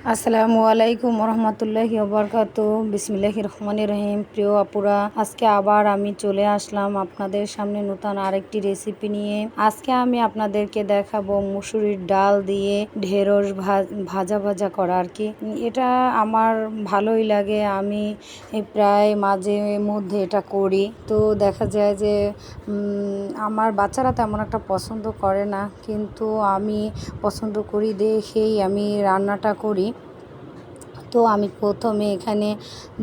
আসসালামু আলাইকুম রহমতুল্লাহি বরকাত। বিসমিল্লাহ রহমান রহিম। প্রিয় আপুরা, আজকে আবার আমি চলে আসলাম আপনাদের সামনে নতুন আরেকটি রেসিপি নিয়ে। আজকে আমি আপনাদেরকে দেখাবো মুসুরির ডাল দিয়ে ঢেঁড়স ভাজা ভাজা করা আর কি। এটা আমার ভালোই লাগে। আমি প্রায় মাঝে মধ্যে এটা করি। তো দেখা যায় যে আমার বাচ্চারা তেমন একটা পছন্দ করে না। কিন্তু আমি পছন্দ করি দেখেই আমি রান্নাটা করি। তো আমি প্রথমে এখানে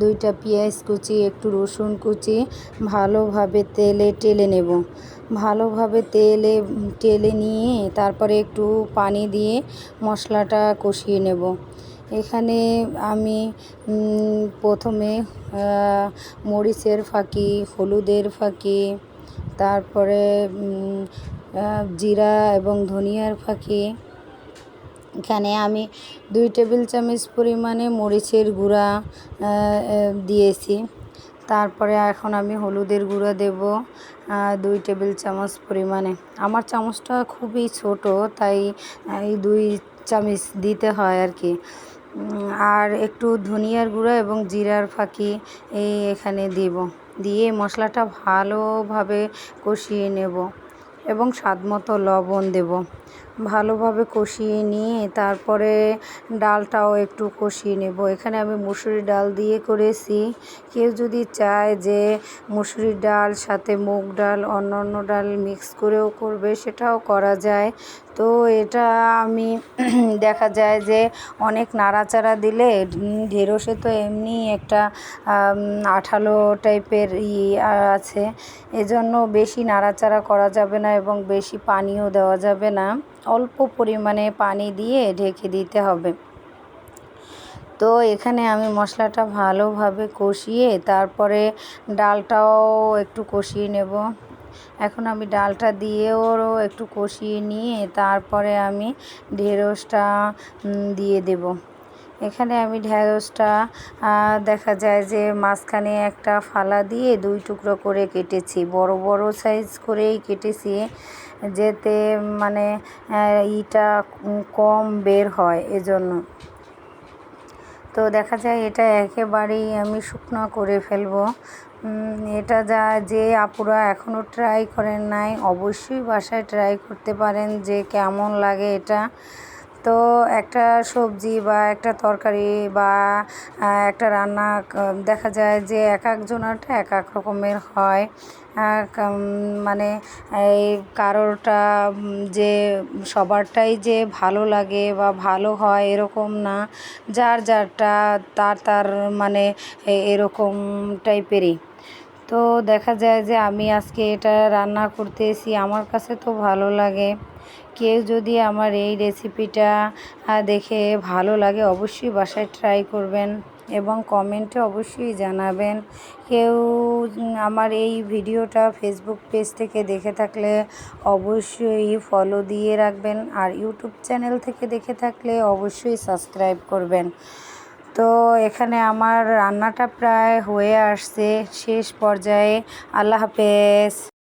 দুইটা পেঁয়াজ কুচি, একটু রসুন কুচি, ভালোভাবে তেলে টেলে নেব। ভালোভাবে তেলে, টেলে নিয়ে তারপরে একটু পানি দিয়ে মশলাটা কষিয়ে নেব। এখানে আমি প্রথমে মরিচের ফাঁকি, হলুদের ফাঁকি, তারপরে জিরা এবং ধনিয়ার ফাঁকি এখানে আমি দুই টেবিল চামচ পরিমাণে মরিচের গুঁড়া দিয়েছি। তারপরে এখন আমি হলুদের গুঁড়া দেব দুই টেবিল চামচ পরিমাণে। আমার চামচটা খুবই ছোট, তাই, এই দুই চামচ দিতে হয় আর কি। আর একটু ধনিয়ার গুঁড়া এবং জিরার ফাঁকি এই এখানে দেব। দিয়ে মশলাটা ভালোভাবে কষিয়ে নেব এবং স্বাদ মতো লবণ দেব। ভালোভাবে কষিয়ে নিয়ে তারপরে ডালটাও একটু কষিয়ে নেব। এখানে আমি মুসুরি ডাল দিয়ে করেছি। কেউ যদি চায় যে মুসুরি ডাল, সাথে মুগ ডাল অন্য অন্য ডাল মিক্স করেও করবে, সেটাও করা যায়। তো এটা আমি দেখা যায় যে অনেক নাড়াচাড়া দিলে ঢেঁড়সে তো এমনি একটা আঠালো টাইপের ই আছে। এজন্য বেশি নাড়াচাড়া করা যাবে না এবং বেশি পানিও দেওয়া যাবে না। অল্প পরিমাণে পানি দিয়ে ঢেকে দিতে হবে। তো এখানে আমি মশলাটা ভালোভাবে কষিয়ে তারপরে ডালটাও একটু কষিয়ে নেব। এখন আমি ডালটা দিয়েও একটু কষিয়ে নিয়ে তারপরে আমি ঢেঁড়সটা দিয়ে দেব। এখানে আমি ঢেঁড়সটা দেখা যায় যে মাঝখানে একটা ফালা দিয়ে দুই টুকরো করে কেটেছি। বড় বড় সাইজ করেই কেটেছি যেতে মানে ইটা কম বের হয় এজন্য। তো দেখা যায় এটা একেবারেই আমি শুকনো করে ফেলব। এটা যা, যে আপুরা এখনও ট্রাই করেন নাই, অবশ্যই বাসায় ট্রাই করতে পারেন যে কেমন লাগে এটা। তো একটা সবজি বা একটা তরকারি বা একটা রান্না দেখা যায় যে এক একজনারটা এক এক রকমের হয়। মানে এই কারোরটা যে সবারটাই যে ভালো লাগে বা ভালো হয় এরকম না। যার যারটা, তার তার মানে এরকম টাইপেরই। তো দেখা যায় যে আমি আজকে এটা রান্না করতে এসি আমার কাছে তো ভালো লাগে। কেউ যদি আমার এই রেসিপিটা দেখে ভালো লাগে, অবশ্যই বাসায় ট্রাই করবেন এবং কমেন্টে অবশ্যই জানাবেন। কেউ আমার এই ভিডিওটা ফেসবুক পেজ থেকে দেখে থাকলে অবশ্যই ফলো দিয়ে রাখবেন আর ইউটিউব চ্যানেল থেকে দেখে থাকলে অবশ্যই সাবস্ক্রাইব করবেন। তো এখানে আমার রান্নাটা প্রায় হয়ে আসছে। শেষ পর্যায়ে আল্লাহ হাফেজ।